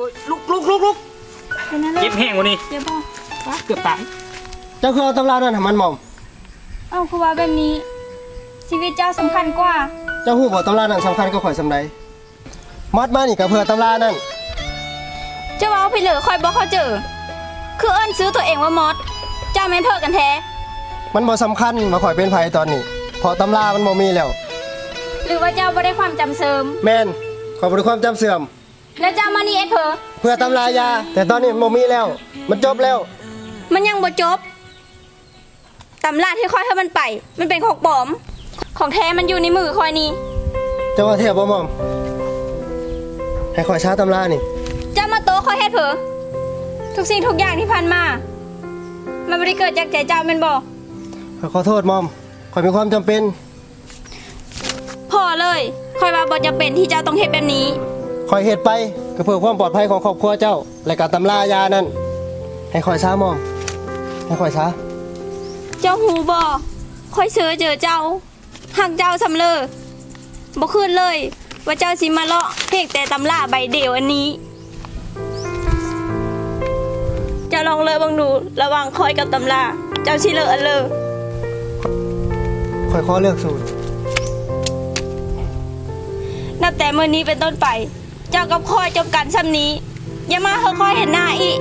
โอ้ยลุกลุกลุกลุกเป็นนั่นเลเจ็ยบแห้งกว่านี้เจ็บบ่เกือบตายเจ้าคือเอาตำรานั่นให้มันหม่อม เอ้าคือว่าแบบนี้ ชีวิตเจ้าสำคัญกว่า เจ้าฮู้บ่ตำรานั่นสำคัญกับข่อยสำใดมัดมานี่ก็เพื่อตำรานั่น เจ้าว่าพี่เหลือคอยบอกเขาเจอ คือเอิ้นซื้อตัวเองว่ามอสเจ้าแม่นเพิกกันแท้ มันบ่สำคัญว่าข่อยเป็นไผตอนนี้เพราะตำรามันบ่มีแล้ว หรือว่าเจ้าบ่ได้ความจำเสริม แม่นข่อยบ่ได้ความจำเสื่อม แล้วเจ้ามานี่เอ็ดเพอ เพื่อตำรายา แต่ตอนนี้มันบ่มีแล้ว มันจบแล้ว มันยังบ่จบ ตำราที่คอยให้มันไป มันเป็นของปลอม ของแท้มันอยู่ในมือคอยนี่เจ้าว่าเทียบบ่หม่อม ให้ข่อยช้าตำรานี่เจ้ามาโต๊ะคอยเฮ็ดเพอทุกสิ่งทุกอย่างที่ผ่านมา มันบ่ได้เกิดจากใจเจ้าแม่นบ่ข่อยขอโทษหม่อมข่อยมีความจำเป็น พอเลยคอยว่าบ่จะเป็นที่เจ้าต้องเฮ็ดแบบนี้ ข่อยเฮ็ดไปก็เพื่อความปลอดภัยของครอบครัวเจ้า และก็ตำรายานั่น ให้ข่อยช้าหม่อมให้ข่อยช้า เจ้าหูบ่คอยเสือเจอเจ้าหักเจ้าสำเลอบ่คืนเลย ว่าเจ้าสิมาเลาะเพกแต่ตำราใบเดียวอันนี้ เจ้าลองเลยบังดูระหวังคอยกับตำราเจ้าสิเลอะอันเลอข่อยขอเลือกสูตรนับแต่มื้อนี้เป็นต้นไป เจ้ากับคอยจบกันซ้ำนี้ อย่ามาเฮาคอยเห็นหน้าอีก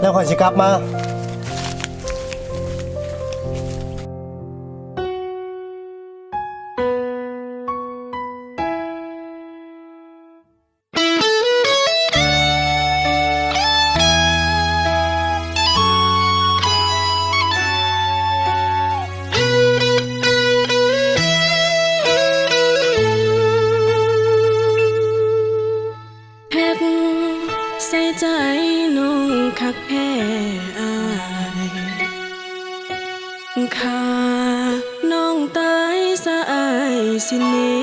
แล้วขอยสิกลับมา ใจน้องคักแพ้อายข้าน้องตายสะอายสิหนี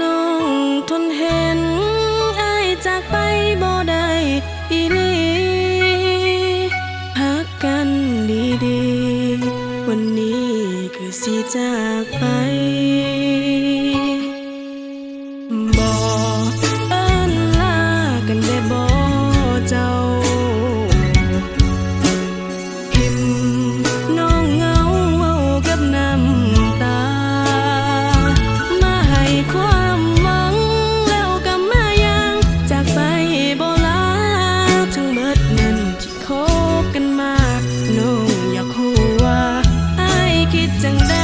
น้องทนเห็นอายจากไปบ่ได้อีหลีพักกันดีๆ วันนี้คือสิจากไปาย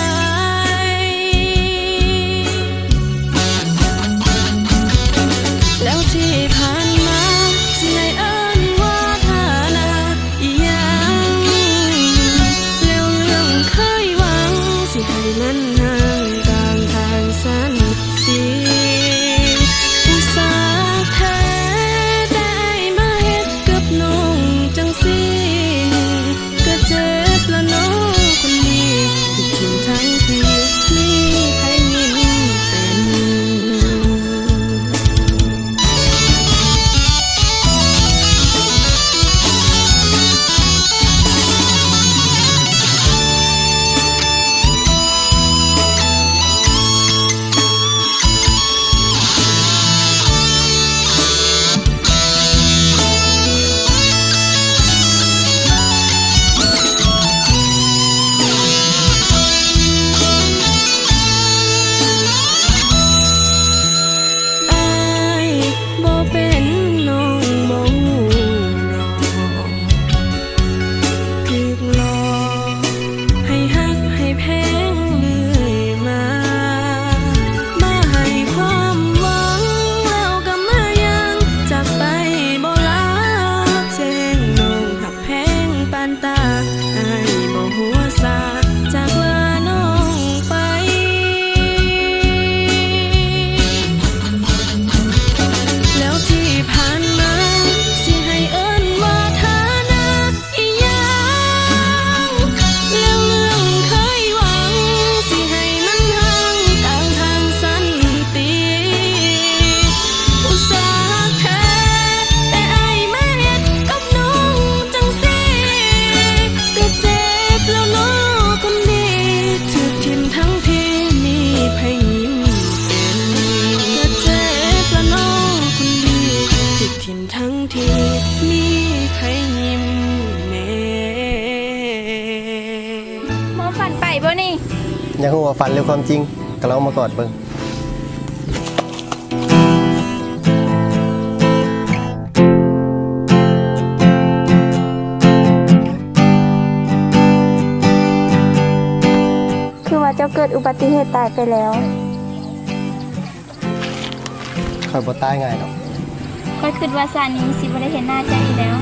ฝันไปบ่นี่อยากรู้ว่าฝันหรือความจริงก็ลองมากอดเบิ่งคือว่าเจ้าเกิดอุบัติเหตุตายไปแล้ว ค่อยบ่ตายง่ายดอกก็คิดว่าซานี้สิบ่ได้เห็นหน้าเจ้าอีกแล้ว